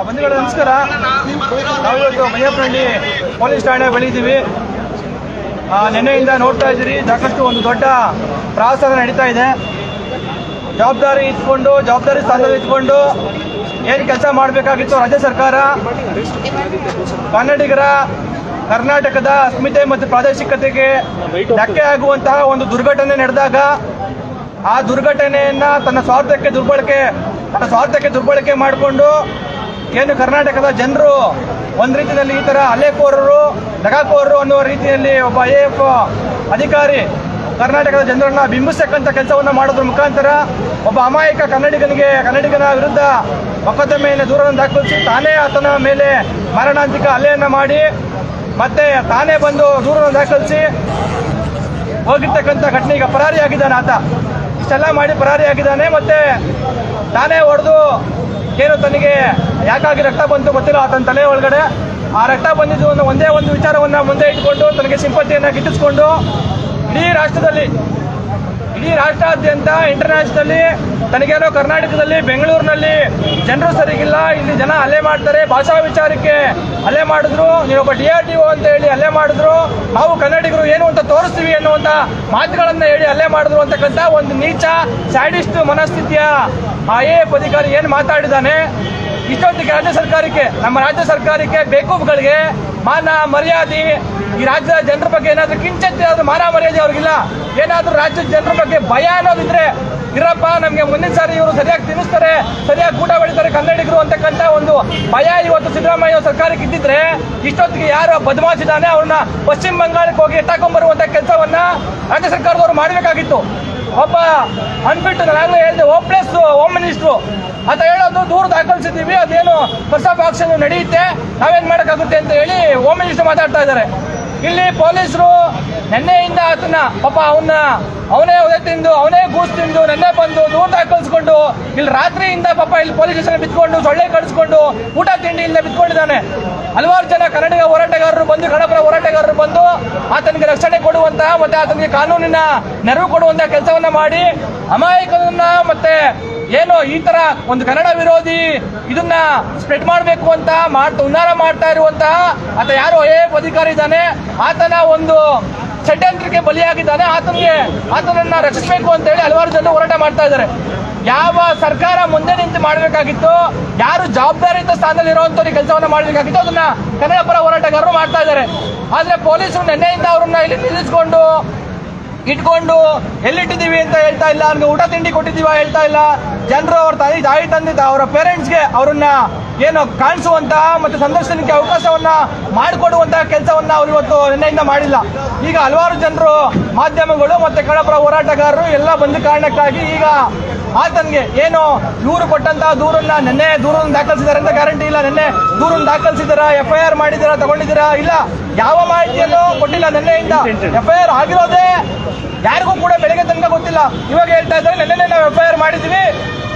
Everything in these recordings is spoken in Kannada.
ಬಂಧುಗಳೇ ನಮಸ್ಕಾರ ನಾವಿವತ್ತು ಮಯ್ಯಪ್ಪನಹಳ್ಳಿ ಪೊಲೀಸ್ ಠಾಣೆ ಬಳಿ ಇದ್ದೀವಿ ಆ, ನಿನ್ನೆಯಿಂದ ನೋಡ್ತಾ ಇದ್ದೀರಿ ಸಾಕಷ್ಟು ಒಂದು ದೊಡ್ಡ ಪ್ರವಾಸ ನಡೀತಾ ಇದೆ. ಜವಾಬ್ದಾರಿ ಇಟ್ಕೊಂಡು ಜವಾಬ್ದಾರಿ ಸ್ಥಾನದಲ್ಲಿ ಇಟ್ಕೊಂಡು ಏನು ಕೆಲಸ ಮಾಡಬೇಕಾಗಿತ್ತು ರಾಜ್ಯ ಸರ್ಕಾರ? ಕನ್ನಡಿಗರ ಕರ್ನಾಟಕದ ಅಸ್ಮಿತೆ ಮತ್ತು ಪ್ರಾದೇಶಿಕತೆಗೆ ಧಕ್ಕೆ ಆಗುವಂತಹ ಒಂದು ದುರ್ಘಟನೆ ನಡೆದಾಗ ಆ ದುರ್ಘಟನೆಯನ್ನ ತನ್ನ ಸ್ವಾರ್ಥಕ್ಕೆ ದುರ್ಬಳಕೆ ತನ್ನ ಸ್ವಾರ್ಥಕ್ಕೆ ದುರ್ಬಳಕೆ ಮಾಡಿಕೊಂಡು ಏನು ಕರ್ನಾಟಕದ ಜನರು ಒಂದು ರೀತಿಯಲ್ಲಿ ಈ ತರ ಹಲ್ಲೆಕೋರರು ನಗಾಕೋರರು ಅನ್ನುವ ರೀತಿಯಲ್ಲಿ ಒಬ್ಬ ಐ ಅಧಿಕಾರಿ ಕರ್ನಾಟಕದ ಜನರನ್ನ ಬಿಂಬಿಸ್ತಕ್ಕಂಥ ಕೆಲಸವನ್ನ ಮಾಡೋದ್ರ ಮುಖಾಂತರ ಒಬ್ಬ ಅಮಾಯಕ ಕನ್ನಡಿಗನಿಗೆ, ಕನ್ನಡಿಗನ ವಿರುದ್ಧ ಮೊಕದ್ದಮೆಯನ್ನು ದೂರವನ್ನು ದಾಖಲಿಸಿ ತಾನೇ ಆತನ ಮೇಲೆ ಮಾರಣಾಂತಿಕ ಅಲೆಯನ್ನ ಮಾಡಿ ಮತ್ತೆ ತಾನೇ ಬಂದು ದೂರವನ್ನು ದಾಖಲಿಸಿ ಹೋಗಿರ್ತಕ್ಕಂಥ ಘಟನೆ ಈಗ ಪರಾರಿಯಾಗಿದ್ದಾನೆ ಆತ. ಇಷ್ಟೆಲ್ಲ ಮಾಡಿ ಪರಾರಿಯಾಗಿದ್ದಾನೆ ಮತ್ತೆ ತಾನೇ ಹೊಡೆದು ಏನು ತನಗೆ ಯಾಕಾಗಿ ರಕ್ತ ಬಂತು ಗೊತ್ತಿಲ್ಲ. ಆತನ ತಲೆ ಒಳಗಡೆ ಆ ರಕ್ತ ಬಂದಿದ್ದು ಒಂದೇ ಒಂದು ವಿಚಾರವನ್ನ ಮುಂದೆ ಇಟ್ಕೊಂಡು ತನಗೆ ಸಿಂಪತಿಯನ್ನ ಗಿಟ್ಟಿಸ್ಕೊಂಡು ಇಡೀ ರಾಷ್ಟ್ರದಲ್ಲಿ ಇಡೀ ರಾಷ್ಟ್ರಾದ್ಯಂತ ಇಂಟರ್ನ್ಯಾಷನಲ್ಲಿ ತನಗೇನೋ ಕರ್ನಾಟಕದಲ್ಲಿ, ಬೆಂಗಳೂರಿನಲ್ಲಿ ಜನರು ಸರಿಗಿಲ್ಲ, ಇಲ್ಲಿ ಜನ ಅಲೆ ಮಾಡ್ತಾರೆ, ಭಾಷಾ ವಿಚಾರಕ್ಕೆ ಅಲೆ ಮಾಡಿದ್ರು ನೀವೊಬ್ಬ ಡಿ ಆರ್ ಟಿ ಒ ಅಂತ ಹೇಳಿ ಅಲೆ ಮಾಡಿದ್ರು, ನಾವು ಕನ್ನಡಿಗರು ಏನು ಅಂತ ತೋರಿಸ್ತೀವಿ ಅನ್ನುವಂಥ ಮಾತುಗಳನ್ನು ಹೇಳಿ ಅಲೆ ಮಾಡಿದ್ರು ಅಂತಕ್ಕಂಥ ಒಂದು ನೀಚ, ಸ್ಯಾಡಿಸ್ಟ್ ಮನಸ್ಥಿತಿಯ ಆ ಎ ಎಫ್ ಅಧಿಕಾರಿ ಏನು ಮಾತಾಡಿದ್ದಾನೆ, ಇಷ್ಟೊತ್ತಿಗೆ ರಾಜ್ಯ ಸರ್ಕಾರಕ್ಕೆ, ನಮ್ಮ ರಾಜ್ಯ ಸರ್ಕಾರಕ್ಕೆ ಬೇಕೂಫ್ಗಳಿಗೆ ಮಾನ ಮರ್ಯಾದೆ ಈ ರಾಜ್ಯದ ಜನರ ಬಗ್ಗೆ ಏನಾದರೂ ಕಿಂಚಿತ್ ಆದ್ರೂ ಮಾನ ಮರ್ಯಾದೆ ಅವ್ರಿಗಿಲ್ಲ. ಏನಾದರೂ ರಾಜ್ಯದ ಜನರ ಬಗ್ಗೆ ಭಯ ಅನ್ನೋದಿದ್ರೆ ಇರಪ್ಪ, ನಮಗೆ ಮುಂದಿನ ಸಾರಿ ಇವರು ಸರಿಯಾಗಿ ತಿನ್ನಿಸ್ತಾರೆ, ಸರಿಯಾಗಿ ಊಟ ಬೆಳಿತಾರೆ ಕನ್ನಡಿಗರು ಅಂತಕ್ಕಂಥ ಒಂದು ಭಯ ಇವತ್ತು ಸಿದ್ದರಾಮಯ್ಯ ಸರ್ಕಾರಕ್ಕೆ ಇದ್ದಿದ್ರೆ ಇಷ್ಟೊತ್ತಿಗೆ ಯಾರು ಬದಮಾಯಿಸಿದಾನೆ ಅವ್ರನ್ನ ಪಶ್ಚಿಮ ಬಂಗಾಳಕ್ಕೆ ಹೋಗಿ ಎತ್ತಾಕೊಂಡ್ಬರುವಂತ ಕೆಲಸವನ್ನ ರಾಜ್ಯ ಸರ್ಕಾರದವರು ಮಾಡಬೇಕಾಗಿತ್ತು. ಒಬ್ಬ ಅನ್ಬಿಟ್ಟು ನಾನು ಹೋಮ್ ಅಂತ ಹೇಳೋದು ದೂರ ದಾಖಲಿಸಿದ್ದೀವಿ. ಅದೇನು ಪ್ರಸ್ತಾಪ ಆಕ್ಷನ್ ನಡೆಯುತ್ತೆ. ನಾವೇನ್ ಮಾಡೋಕ್ಕಾಗುತ್ತೆ ಅಂತ ಹೇಳಿ ಹೋಮ್ ಮಿನಿಸ್ಟರ್ ಮಾತಾಡ್ತಾ ಇದ್ದಾರೆ. ಇಲ್ಲಿ ಪೊಲೀಸರು ನಿನ್ನೆಯಿಂದ ಆತನ ಪಾಪ ಅವನ್ನ ಅವನೇ ಉದಯ ತಿಂದು, ಅವನೇ ಗೂಸ್ ತಿಂದು, ನೆನ್ನೆ ಬಂದು ದೂರ ದಾಖಲಿಸ್ಕೊಂಡು, ಇಲ್ಲಿ ರಾತ್ರಿಯಿಂದ ಪಾಪ ಇಲ್ಲಿ ಪೊಲೀಸ್ ಸ್ಟೇಷನ್ ಬಿತ್ಕೊಂಡು ಸೊಳ್ಳೆ ಕಳಿಸ್ಕೊಂಡು ಊಟ ತಿಂಡಿಯಿಂದ ಬಿತ್ಕೊಂಡಿದ್ದಾನೆ ಹಲವಾರು ಜನ ಕನ್ನಡಿಗ ಹೋರಾಟಗಾರರು ಬಂದು ಕನ್ನಡಪರ ಹೋರಾಟಗಾರರು ಬಂದು ಆತನಿಗೆ ರಕ್ಷಣೆ ಕೊಡುವಂತಹ ಮತ್ತೆ ಆತನಿಗೆ ಕಾನೂನಿನ ನೆರವು ಕೊಡುವಂತಹ ಕೆಲಸವನ್ನ ಮಾಡಿ, ಅಮಾಯಕರನ್ನ ಮತ್ತೆ ಏನು ಈ ತರ ಒಂದು ಕನ್ನಡ ವಿರೋಧಿ ಇದನ್ನ ಸ್ಪ್ರೆಡ್ ಮಾಡಬೇಕು ಅಂತ ಮಾಡ್ತಾ ಉನ್ನಾರ ಮಾಡ್ತಾ ಇರುವಂತಹ ಆತ ಯಾರು ಎ ಅಧಿಕಾರಿ ಇದ್ದಾನೆ, ಆತನ ಒಂದು ಷಡ್ಯಂತ್ರಕ್ಕೆ ಬಲಿಯಾಗಿದ್ದಾನೆ, ಆತನಿಗೆ ಆತನನ್ನ ರಕ್ಷಿಸಬೇಕು ಅಂತ ಹೇಳಿ ಹಲವಾರು ಜನರು ಹೋರಾಟ ಮಾಡ್ತಾ ಇದ್ದಾರೆ. ಯಾವ ಸರ್ಕಾರ ಮುಂದೆ ನಿಂತು ಮಾಡಬೇಕಾಗಿತ್ತು, ಯಾರು ಜವಾಬ್ದಾರಿಯುತ ಸ್ಥಾನದಲ್ಲಿ ಇರುವಂತವ್ರಿಗೆ ಕೆಲಸವನ್ನ ಮಾಡಬೇಕಾಗಿತ್ತು ಅದನ್ನ ಕನ್ನಡ ಪರ ಹೋರಾಟಗಾರರು ಮಾಡ್ತಾ ಇದ್ದಾರೆ. ಆದ್ರೆ ಪೊಲೀಸರು ನಿನ್ನೆಯಿಂದ ಅವ್ರನ್ನ ಇಲ್ಲಿ ನಿಲ್ಲಿಸ್ಕೊಂಡು ಇಟ್ಕೊಂಡು ಎಲ್ಲಿಟ್ಟಿದ್ದೀವಿ ಅಂತ ಹೇಳ್ತಾ ಇಲ್ಲ, ಅವ್ರಿಗೆ ಊಟ ತಿಂಡಿ ಕೊಟ್ಟಿದ್ದೀವ ಹೇಳ್ತಾ ಇಲ್ಲ. ಜನರು ಅವ್ರ ತಾಯಿ ತಾಯಿ ತಂದೆ ಅವರ ಪೇರೆಂಟ್ಸ್ಗೆ ಅವ್ರನ್ನ ಏನು ಕಾಣಿಸುವಂತ ಮತ್ತು ಸಂದರ್ಶನಕ್ಕೆ ಅವಕಾಶವನ್ನ ಮಾಡಿಕೊಡುವಂತ ಕೆಲಸವನ್ನ ಅವ್ರು ಇವತ್ತು ನಿನ್ನೆಯಿಂದ ಮಾಡಿಲ್ಲ. ಈಗ ಹಲವಾರು ಜನರು ಮಾಧ್ಯಮಗಳು ಮತ್ತೆ ಕಳಪರ ಹೋರಾಟಗಾರರು ಎಲ್ಲ ಬಂದ ಕಾರಣಕ್ಕಾಗಿ ಈಗ ಆತನ್ಗೆ ಏನು ಇವರು ಕೊಟ್ಟಂತಹ ದೂರನ್ನ ನಿನ್ನೆ ದೂರನ್ನು ದಾಖಲಿಸಿದಾರೆ ಅಂತ ಗ್ಯಾರಂಟಿ ಇಲ್ಲ. ನಿನ್ನೆ ದೂರನ್ನು ದಾಖಲಿಸಿದಾರ ಎಫ್ ಐ ಆರ್ ಮಾಡಿದ್ದೀರಾ? ತಗೊಂಡಿದ್ದೀರಾ? ಇಲ್ಲ. ಯಾವ ಮಾಹಿತಿಯನ್ನು ಕೊಟ್ಟಿಲ್ಲ ನಿನ್ನೆಯಿಂದ. ಎಫ್ ಐ ಆರ್ ಆಗಿರೋದೇ ಯಾರಿಗೂ ಕೂಡ ಬೆಳಗ್ಗೆ ತನಕ ಗೊತ್ತಿಲ್ಲ. ಇವಾಗ ಹೇಳ್ತಾ ಇದ್ದಾರೆ ನಿನ್ನೆ ನಾವು ಎಫ್ ಐ ಆರ್ ಮಾಡಿದ್ವಿ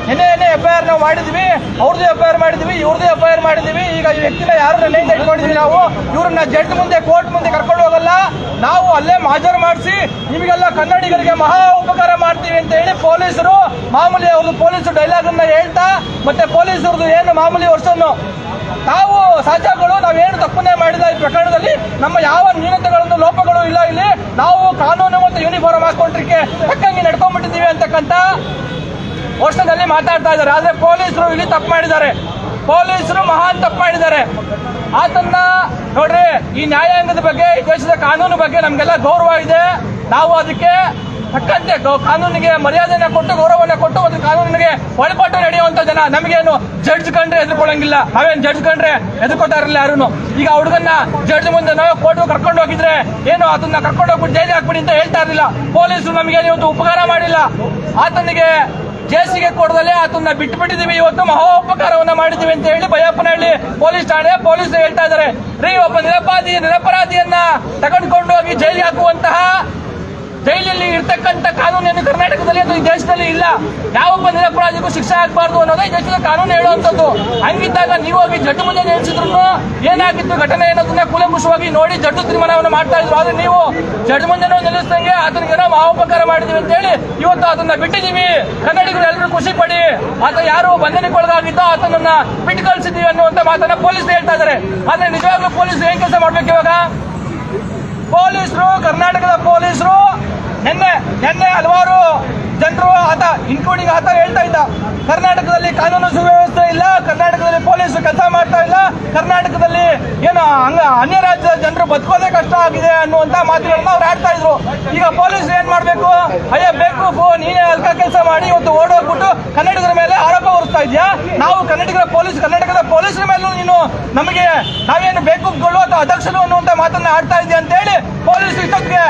ನಿನ್ನೆ ಎಫ್ ಐ ಆರ್ ನಾವು ಮಾಡಿದ್ವಿ, ಅವ್ರದ್ದು ಎಫ್ ಐ ಆರ್ ಮಾಡಿದ್ವಿ, ಇವ್ರದ್ದು ಎಫ್ ಐ ಆರ್ ಮಾಡಿದ್ವಿ. ಈಗ ಈ ವ್ಯಕ್ತಿನ ಯಾರು ನಿನ್ನೆಯಿಂದ ಇಟ್ಕೊಂಡಿದ್ವಿ ನಾವು? ಇವ್ರನ್ನ ಜಡ್ ಮುಂದೆ, ಕೋರ್ಟ್ ಮುಂದೆ ಕರ್ಕೊಂಡು ಹೋಗಲ್ಲ. ನಾವು ಅಲ್ಲೇ ಮಾಜರ್ ಮಾಡಿಸಿ, ನಿಮಗೆಲ್ಲ ಕನ್ನಡಿಗರಿಗೆ ಮಹಾ ಉಪಕಾರ ಮಾಡ್ತೀವಿ ಅಂತ ಹೇಳಿ ಪೊಲೀಸರು ಮಾಮೂಲಿ ಅವ್ರದ್ದು ಪೊಲೀಸರು ಡೈಲಾಗ್ ಅನ್ನ ಹೇಳ್ತಾ, ಮತ್ತೆ ಪೊಲೀಸರದು ಏನು ಮಾಮೂಲಿ ವರ್ಷನ್ನು ತಾವು ಸಾಧ್ಯಗಳು ನಾವೇನು ತಪ್ಪನ್ನೇ ಮಾಡಿದ ಈ ಪ್ರಕರಣದಲ್ಲಿ. ನಮ್ಮ ಯಾವ ನ್ಯೂನತೆಗಳನ್ನು ಲೋಪಗಳು ಇಲ್ಲ ಇಲ್ಲಿ. ನಾವು ಕಾನೂನು ಮತ್ತು ಯೂನಿಫಾರ್ಮ್ ಹಾಕೊಂಡ್ರಿಕೆ ತಕ್ಕಂಗೆ ನಡ್ಕೊಂಡ್ಬಿಟ್ಟಿದ್ದೀವಿ ಅಂತಕ್ಕಂಥ ವರ್ಷದಲ್ಲಿ ಮಾತಾಡ್ತಾ ಇದ್ದಾರೆ, ಆದರೆ ಪೊಲೀಸರು ಇಲ್ಲಿ ತಪ್ಪು ಮಾಡಿದ್ದಾರೆ. ಪೊಲೀಸರು ಮಹಾನ್ ತಪ್ಪು ಮಾಡಿದ್ದಾರೆ. ಆತನ್ನ ನೋಡ್ರಿ, ಈ ನ್ಯಾಯಾಂಗದ ಬಗ್ಗೆ, ಈ ದೇಶದ ಕಾನೂನು ಬಗ್ಗೆ ನಮಗೆಲ್ಲ ಗೌರವ ಇದೆ. ನಾವು ಅದಕ್ಕೆ ತಕ್ಕಂತೆ ಕಾನೂನಿಗೆ ಮರ್ಯಾದೆನ ಕೊಟ್ಟು ಗೌರವನ ಕೊಟ್ಟು, ಒಂದು ಕಾನೂನಿಗೆ ಒಳಪಟ್ಟು ನಡೆಯುವಂತ ಜನ. ನಮಗೇನು ಜಡ್ಜ್ ಕಂಡ್ರೆ ಎದ್ಕೊಳ್ಳಂಗಿಲ್ಲ ನಾವೇನು ಜಡ್ಜ್ ಕಂಡ್ರೆ ಎದುರ್ಕೊತಾ ಇರಲಿಲ್ಲ ಯಾರು ಈಗ ಹುಡುಗನ್ನ ಜಡ್ಜ್ ಮುಂದೆ ನಾವು ಕೋರ್ಟ್ ಕರ್ಕೊಂಡು ಹೋಗಿದ್ರೆ ಏನು ಅದನ್ನ ಕರ್ಕೊಂಡು ಹೋಗ್ಬಿಟ್ಟು ಜೈಲಿಗೆ ಹಾಕ್ಬಿಡಿ ಅಂತ ಹೇಳ್ತಾ ಇರಲಿಲ್ಲ. ಪೊಲೀಸರು ನಮಗೆ ಒಂದು ಉಪಕಾರ ಮಾಡಿಲ್ಲ? ಆತನಿಗೆ ಜೇಸಿಗೆ ಕೊಡದಲ್ಲಿ ಆತನ್ನ ಬಿಟ್ಟು ಬಿಟ್ಟಿದೀವಿ ಇವತ್ತು ಮಹೋಪಕಾರವನ್ನ ಮಾಡಿದ್ದೀವಿ ಅಂತ ಹೇಳಿ ಬೈಯಪ್ಪನಹಳ್ಳಿ ಪೊಲೀಸ್ ಠಾಣೆ ಪೊಲೀಸ್ ಹೇಳ್ತಾ ಇದ್ದಾರೆ. ರೀ, ಒಬ್ಬ ನಿರಪರಾಧಿ ನಿರಪರಾಧಿಯನ್ನ ತಗೊಂಡ್ಕೊಂಡು ಹೋಗಿ ಜೈಲಿಗೆ ಹಾಕುವಂತಹ ಜೈಲಲ್ಲಿ ಇರ್ತಕ್ಕಂಥ ಕಾನೂನು ಏನು ಕರ್ನಾಟಕದಲ್ಲಿ ಅದು ಈ ದೇಶದಲ್ಲಿ ಇಲ್ಲ. ಯಾವೊಬ್ಬ ನಿರಪರಾಧಿಗೂ ಶಿಕ್ಷೆ ಆಗಬಾರ್ದು ಅನ್ನೋದೇ ಈ ದೇಶದ ಕಾನೂನು ಹೇಳುವಂಥದ್ದು. ಹಂಗಿದ್ದಾಗ ನೀವು ಹೋಗಿ ಜಡ್ಡು ಮುಂದೆ ನಿಲ್ಲಿಸಿದ್ರು ಏನಾಗಿತ್ತು ಘಟನೆ ಅನ್ನೋದನ್ನ ಕೂಲಂಕುಷವಾಗಿ ನೋಡಿ ಜಡ್ಡು ತೀರ್ಮಾನವನ್ನು ಮಾಡ್ತಾ ಇದ್ರು. ಆದ್ರೆ ನೀವು ಜಡ್ಡು ಮುಂದೆ ನಿಲ್ಲಿಸ್ದಂಗೆ ಏನೋ ಮಹೋಪಕಾರ ಮಾಡಿದೀವಿ ಅಂತ ಹೇಳಿ ಇವತ್ತು ಅದನ್ನ ಬಿಟ್ಟಿದ್ದೀವಿ ಕನ್ನಡಿಗರು ಎಲ್ಲರೂ ಖುಷಿ ಪಡಿ. ಆತ ಯಾರು ಬಂಧನಕ್ಕೊಳಗಾಗಿದ್ದೋ ಆತನನ್ನ ಬಿಟ್ಟು ಕಳಿಸಿದೀವಿ ಅನ್ನುವಂತ ಮಾತನ್ನ ಪೊಲೀಸ್ ಹೇಳ್ತಾ ಇದಾರೆ. ಆದ್ರೆ ನಿಜವಾಗ್ಲೂ ಪೊಲೀಸ್ ಏನ್ ಕೆಲಸ ಮಾಡ್ಬೇಕು ಇವಾಗ? ಪೊಲೀಸರು, ಕರ್ನಾಟಕದ ಪೊಲೀಸರು, ನಿನ್ನೆ ನಿನ್ನೆ ಹಲವಾರು ಜನರು ಆತ ಇನ್ಕ್ಲೂಡಿಂಗ್ ಆತ ಹೇಳ್ತಾ ಇದ್ದ. ಕರ್ನಾಟಕದಲ್ಲಿ ಕಾನೂನು ಸುವ್ಯವಸ್ಥೆ ಇಲ್ಲ, ಕರ್ನಾಟಕದಲ್ಲಿ ಪೊಲೀಸ್ ಕೆಲಸ ಮಾಡ್ತಾ ಇಲ್ಲ. ಕರ್ನಾಟಕದಲ್ಲಿ ಏನು ಹಂಗ ಅನ್ಯ ರಾಜ್ಯದ ಜನರು ಬದುಕೋದೇ ಕಷ್ಟ ಆಗಿದೆ ಅನ್ನುವಂತ ಮಾತುಗಳನ್ನ ಅವ್ರು ಆಡ್ತಾ ಇದ್ರು. ಈಗ ಪೊಲೀಸ್ ಏನ್ ಮಾಡ್ಬೇಕು? ಅಯ್ಯ, ಬೇಕು ನೀನೇ ಅಲ್ಕ ಕೆಲಸ ಮಾಡಿ, ಇವತ್ತು ಓಡೋಗ್ಬಿಟ್ಟು ಕನ್ನಡಿಗರ ಮೇಲೆ ಆರೋಪ ಹೊರಿಸ್ತಾ ಇದೆಯಾ? ನಾವು ಕನ್ನಡಿಗರ ಪೊಲೀಸ್, ಕರ್ನಾಟಕದ ಪೊಲೀಸರ ಮೇಲೂ ನೀನು ನಮಗೆ ನಾವೇನು ಬೇಕು ಅಥವಾ ಅಧ್ಯಕ್ಷರು ಅನ್ನುವಂತ ಮಾತನ್ನ ಆಡ್ತಾ ಇದೆಯಾ ಅಂತ ಹೇಳಿ ಪೊಲೀಸ್ ಇಷ್ಟಕ್ಕೆ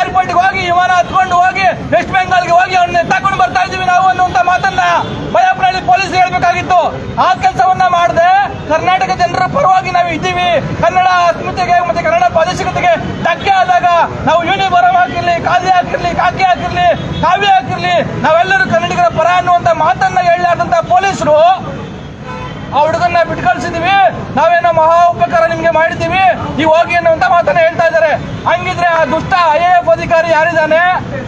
ಏರ್ಪೋರ್ಟ್ಗೆ ಹೋಗಿ, ವಿಮಾನ ಹತ್ಕೊಂಡು ಹೋಗಿ ವೆಸ್ಟ್ ಬೆಂಗಾಲ್ಗೆ ಹೋಗಿ ಅವ್ರನ್ನ ತಗೊಂಡು ಬರ್ತಾ ಇದೀವಿ ನಾವು ಅನ್ನುವಂತ ಮಾತನ್ನ ಭಯಪ್ರಾಣಿ ಪೊಲೀಸ್ ಹೇಳ್ಬೇಕಾಗಿತ್ತು. ಆ ಕೆಲಸವನ್ನ ಮಾಡದೆ, ಕರ್ನಾಟಕ ಜನರ ಪರವಾಗಿ ನಾವು ಇದ್ದೀವಿ. ಕನ್ನಡ ಅಸ್ಮಿತೆಗೆ ಮತ್ತೆ ಕನ್ನಡ ಪ್ರಾದೇಶಿಕತೆಗೆ ಧಕ್ಕೆ ಆದಾಗ ನಾವು ಯೂನಿಫಾರ್ಮ್ ಹಾಕಿರ್ಲಿ ಖಾದಿ ಹಾಕಿರ್ಲಿ, ಕಾಕಿ ಹಾಕಿರ್ಲಿ, ಕಾವ್ಯ ಹಾಕಿರ್ಲಿ, ನಾವೆಲ್ಲರೂ ಕನ್ನಡಿಗರ ಪರ ಅನ್ನುವಂತ ಮಾತನ್ನ ಹೇಳಲಾರ್ದಂತ ಪೊಲೀಸರು ಆ ಹುಡುಗನ್ನ ಬಿಟ್ಟು ಕಳ್ಸಿದೀವಿ ನಾವೇನೋ ಮಹಾ ಉಪಕಾರ ನಿಮ್ಗೆ ಮಾಡಿದ್ದೀವಿ. ನೀವು ಹೋಗಿ ಅನ್ನುವಂತ ಮಾತನ್ನ ಹೇಳ್ತಾ ಇದ್ದಾರೆ. ಹಂಗಿದ್ರೆ ಆ ದುಷ್ಟ ಐ ಎ ಎಫ್ ಅಧಿಕಾರಿ ಯಾರಿದ್ದಾನೆ?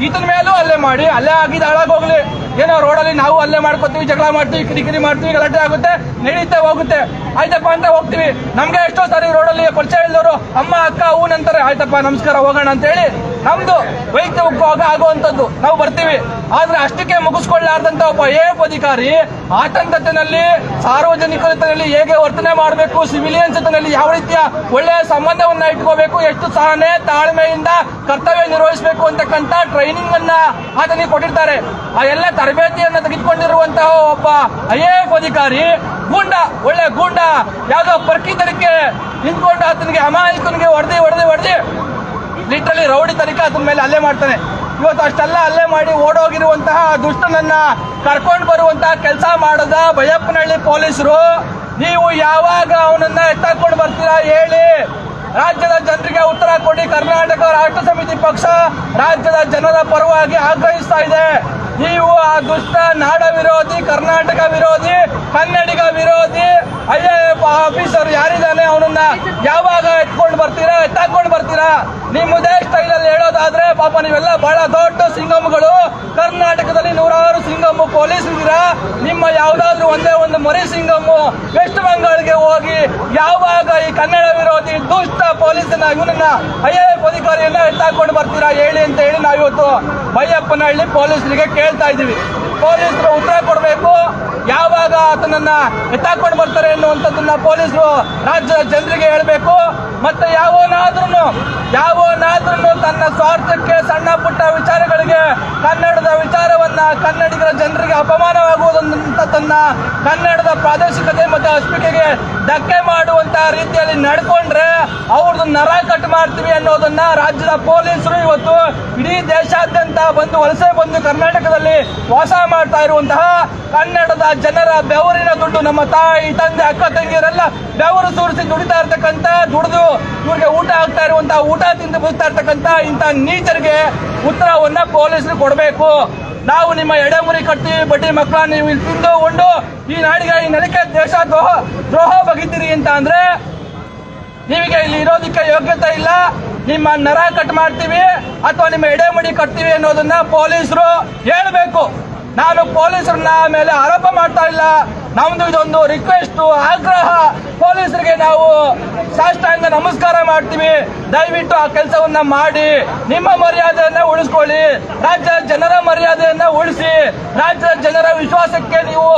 ಈತನ ಮೇಲೂ ಅಲ್ಲೇ ಮಾಡಿ. ಅಲ್ಲೇ ಆಗಿದ್ದು ಹಾಳಾಗೋಗ್ಲಿ. ಏನೋ ರೋಡಲ್ಲಿ ನಾವು ಅಲ್ಲೇ ಮಾಡ್ಕೋತೀವಿ, ಜಗಳ ಮಾಡ್ತೀವಿ, ಕಿರಿಕಿರಿ ಮಾಡ್ತೀವಿ, ಗಲಾಟೆ ಆಗುತ್ತೆ, ನಡೀತೆ ಹೋಗುತ್ತೆ. ಆಯ್ತಪ್ಪ ಅಂತ ಹೋಗ್ತೀವಿ. ನಮ್ಗೆ ಎಷ್ಟೋ ಸಾರಿ ರೋಡಲ್ಲಿ ಪರಿಚಯ ಇಲ್ದವರು, ಅಮ್ಮ, ಅಕ್ಕ ಹೂನ್ ಅಂತಾರೆ ಆಯ್ತಪ್ಪ, ನಮಸ್ಕಾರ, ಹೋಗೋಣ ಅಂತ ಹೇಳಿ ನಮ್ದು ವೈಯಕ್ತಿಕವಾಗಿ ಆಗುವಂತದ್ದು ನಾವು ಬರ್ತೀವಿ. ಆದ್ರೆ ಅಷ್ಟಕ್ಕೆ ಮುಗಿಸ್ಕೊಳ್ಳಾರ್ದಂತ ಒಬ್ಬ ಎ ಎಫ್ ಅಧಿಕಾರಿ ಆತಂಕತೆನಲ್ಲಿ ಸಾರ್ವಜನಿಕರಲ್ಲಿ ಹೇಗೆ ವರ್ತನೆ ಮಾಡಬೇಕು ಸಿವಿಲಿಯನ್ಸ್ ಜೊತೆನಲ್ಲಿ ಯಾವ ರೀತಿಯ ಒಳ್ಳೆಯ ಸಂಬಂಧವನ್ನ ಇಟ್ಕೋಬೇಕು, ಎಷ್ಟು ಸಹನೆ ತಾಳ್ಮೆಯಿಂದ ಕರ್ತವ್ಯ ನಿರ್ವಹಿಸಬೇಕು ಅಂತಕ್ಕಂತ ಟ್ರೈನಿಂಗ್ ಅನ್ನ ಆತನಿಗೆ ಕೊಟ್ಟಿರ್ತಾರೆ. ಆ ಎಲ್ಲ ತರಬೇತಿಯನ್ನ ತೆಗೆದುಕೊಂಡಿರುವಂತಹ ಒಬ್ಬ ಐ ಎಫ್ ಅಧಿಕಾರಿ ಗೂಂಡ, ಒಳ್ಳೆ ಗೂಂಡ, ಯಾವುದೋ ಪರ್ಕಿತರಕ್ಕೆ ನಿಂತ್ಕೊಂಡು ಆತನಿಗೆ ಅಮಾಯಕನಿಗೆ ಹೊಡೆದಿ ಹೊಡೆದಿ ಹೊಡೆದಿ ಲಿಟ್ರಲಿ ರೌಡಿ ತನಿಖೆ ಅದ್ರ ಮೇಲೆ ಹಲ್ಲೆ ಮಾಡ್ತಾನೆ. ಇವತ್ತು ಅಷ್ಟೆಲ್ಲ ಹಲ್ಲೆ ಮಾಡಿ ಓಡೋಗಿರುವಂತಹ ದುಷ್ಟನನ್ನ ಕರ್ಕೊಂಡು ಬರುವಂತಹ ಕೆಲಸ ಮಾಡದ ಬಯಪ್ಪನಹಳ್ಳಿ ಪೊಲೀಸರು. ನೀವು ಯಾವಾಗ ಅವನನ್ನ ಎತ್ತಾಕೊಂಡು ಬರ್ತೀರಾ ಹೇಳಿ. ರಾಜ್ಯದ ಜನರಿಗೆ ಉತ್ತರ ಕೊಡಿ. ಕರ್ನಾಟಕ ರಾಷ್ಟ್ರ ಸಮಿತಿ ಪಕ್ಷ ರಾಜ್ಯದ ಜನರ ಪರವಾಗಿ ಆಗ್ರಹಿಸ್ತಾ ಇದೆ. ನೀವು ಆ ದುಷ್ಟ ನಾಡ ವಿರೋಧಿ, ಕರ್ನಾಟಕ ವಿರೋಧಿ, ಕನ್ನಡಿಗ ವಿರೋಧಿ, ಐ ಎ ಆಫೀಸರ್ ಯಾರಿದ್ದಾನೆ ಅವನನ್ನ ಯಾವಾಗ ಎತ್ಕೊಂಡು ಬರ್ತೀರಾ, ಎತ್ತಾಕೊಂಡು ಬರ್ತೀರಾ? ನಿಮ್ಮದೇ ಸ್ಟೈಲಲ್ಲಿ ಹೇಳೋದಾದ್ರೆ ಪಾಪ ನೀವೆಲ್ಲ ಬಹಳ ದೊಡ್ಡ ಸಿಂಗಮ್ಗಳು. ಕರ್ನಾಟಕದಲ್ಲಿ ನೂರಾರು ಸಿಂಗಮ್ ಪೊಲೀಸ್ ಇದ್ದೀರಾ? ನಿಮ್ಮ ಯಾವ್ದಾದ್ರು ಒಂದೇ ಒಂದು ಮರಿ ಸಿಂಗಮ್ ವೆಸ್ಟ್ ಬೆಂಗಾಲ್ಗೆ ಹೋಗಿ ಯಾವಾಗ ಈ ಕನ್ನಡ ವಿರೋಧಿ ದುಷ್ಟ ಪೊಲೀಸನ್ನ ಇವನನ್ನ ಐ ಎ ಎಫ್ ಅಧಿಕಾರಿಯನ್ನ ಎತ್ತಾಕೊಂಡು ಬರ್ತೀರಾ ಹೇಳಿ ಅಂತ ಹೇಳಿ ನಾವಿವತ್ತು ಬೈಯಪ್ಪನಹಳ್ಳಿ ಪೊಲೀಸರಿಗೆ ಕೇಳ್ತಾ ಇದ್ದೀವಿ. ಪೊಲೀಸರು ಉತ್ತರ ಕೊಡಬೇಕು. ಯಾವಾಗ ಆತನನ್ನ ಎತ್ತಾಕೊಂಡು ಬರ್ತಾರೆ ಎನ್ನುವಂಥದ್ದನ್ನ ಪೊಲೀಸರು ರಾಜ್ಯದ ಜನರಿಗೆ ಹೇಳಬೇಕು. ಮತ್ತೆ ಯಾವನಾದ್ರೂ ಯಾವನಾದ್ರೂ ತನ್ನ ಸ್ವಾರ್ಥಕ್ಕೆ ಸಣ್ಣ ಪುಟ್ಟ ವಿಚಾರಗಳಿಗೆ ಕನ್ನಡದ ವಿಚಾರವನ್ನ ಕನ್ನಡಿಗರ ಜನರಿಗೆ ಅಪಮಾನವಾಗುವುದಂತದನ್ನ ಕನ್ನಡದ ಪ್ರಾದೇಶಿಕತೆ ಮತ್ತು ಅಸ್ಮಿಕೆಗೆ ಧಕ್ಕೆ ಮಾಡುವಂತ ರೀತಿಯಲ್ಲಿ ನಡ್ಕೊಂಡ್ರೆ ಅವ್ರದ್ದು ನರ ಕಟ್ ಮಾಡ್ತೀವಿ ಅನ್ನೋದನ್ನ ರಾಜ್ಯದ ಪೊಲೀಸರು ಇವತ್ತು ಇಡೀ ದೇಶಾದ್ಯಂತ ಬಂದು ವಲಸೆ ಬಂದು ಕರ್ನಾಟಕದಲ್ಲಿ ವಾಸ ಮಾಡ್ತಾ ಇರುವಂತಹ ಕನ್ನಡದ ಜನರ ಬೆವರಿನ ದುಡ್ಡು ನಮ್ಮ ತಾಯಿ, ತಂದೆ, ಅಕ್ಕ, ತಂಗಿಯರೆಲ್ಲ ಬೆವರು ಸೂರಿಸಿ ದುಡಿತಾ ಇರ್ತಕ್ಕಂಥ, ದುಡಿದು ಇವ್ರಿಗೆ ಊಟ ಆಗ್ತಾ ಇರುವಂತಹ, ಊಟ ತಿಂದು ಬದುಕ್ತಾ ಇರ್ತಕ್ಕಂಥ ಇಂಥ ನೀಚರಿಗೆ ಉತ್ತರವನ್ನ ಪೊಲೀಸರು ಕೊಡಬೇಕು. ನಾವು ನಿಮ್ಮ ಎಡೆಮುರಿ ಕಟ್ಟಿ ಬಡ್ಡಿ ಮಕ್ಕಳ ನೀವು ಇಲ್ಲಿ ತಿಂದು ಉಂಡು ಈ ನಾಡಿಗೆ ಈ ನೆಲಕ್ಕೆ ದೇಶ ದ್ರೋಹ ದ್ರೋಹ ಬಗಿತೀರಿ ಅಂತ ಅಂದ್ರೆ ನಿಮಗೆ ಇಲ್ಲಿ ಇರೋದಕ್ಕೆ ಯೋಗ್ಯತೆ ಇಲ್ಲ. ನಿಮ್ಮ ನರ ಕಟ್ ಮಾಡ್ತೀವಿ ಅಥವಾ ನಿಮ್ಮ ಎಡೆಮುಡಿ ಕಟ್ತೀವಿ ಅನ್ನೋದನ್ನ ಪೊಲೀಸರು ಹೇಳಬೇಕು. ನಾನು ಪೊಲೀಸರನ್ನ ಮೇಲೆ ಆರೋಪ ಮಾಡ್ತಾ ಇಲ್ಲ. ನಮ್ದು ಇದೊಂದು ರಿಕ್ವೆಸ್ಟ್ ಆಗ್ರಹ ಪೊಲೀಸರಿಗೆ ನಾವು ಸಾಷ್ಟಾಂಗ ನಮಸ್ಕಾರ ಮಾಡ್ತೀವಿ. ದಯವಿಟ್ಟು ಆ ಕೆಲಸವನ್ನ ಮಾಡಿ, ನಿಮ್ಮ ಮರ್ಯಾದೆಯನ್ನ ಉಳಿಸ್ಕೊಳ್ಳಿ. ರಾಜ್ಯದ ಜನರ ಮರ್ಯಾದೆಯನ್ನ ಉಳಿಸಿ ರಾಜ್ಯದ ಜನರ ವಿಶ್ವಾಸಕ್ಕೆ ನೀವು